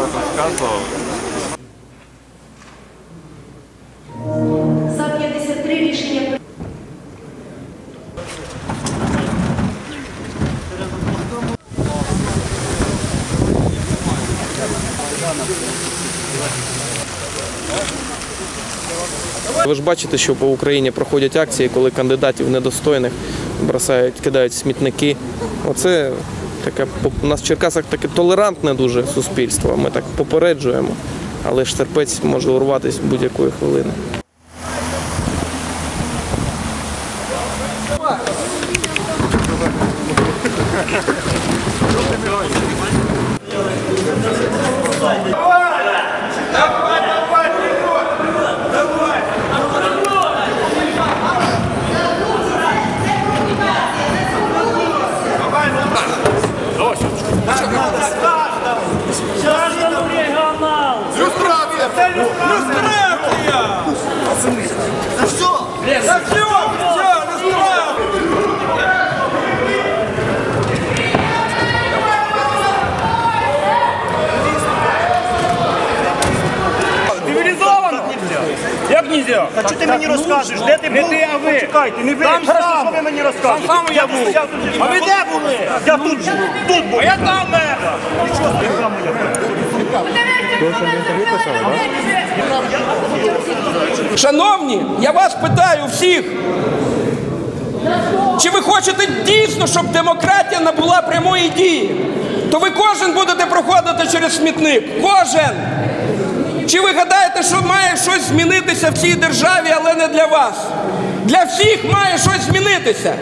розказував. За 53 рішення. Ви ж бачите, що по Україні проходять акції, коли кандидатів недостойних бросають, кидають смітники. Оце таке у нас в Черкасах таке толерантне дуже суспільство. Ми так попереджуємо, але ж терпець може урватися будь-якої хвилини. Цивілізовано? Як нельзя? А що ти мені розкажеш? Де ти Не був? ти, а ви. Почекайте, не ви. Там Хорошо, сам. що ви мені розкажете? Там сам я був. А ви де були? Я тут був. Тут був. А я там мер. Шановні, я вас питаю всіх. Чи ви хочете дійсно, щоб демократія набула прямої дії? То ви кожен будете проходити через смітник. Кожен. Чи ви гадаєте, що має щось змінитися в цій державі, але не для вас? Для всіх має щось змінитися.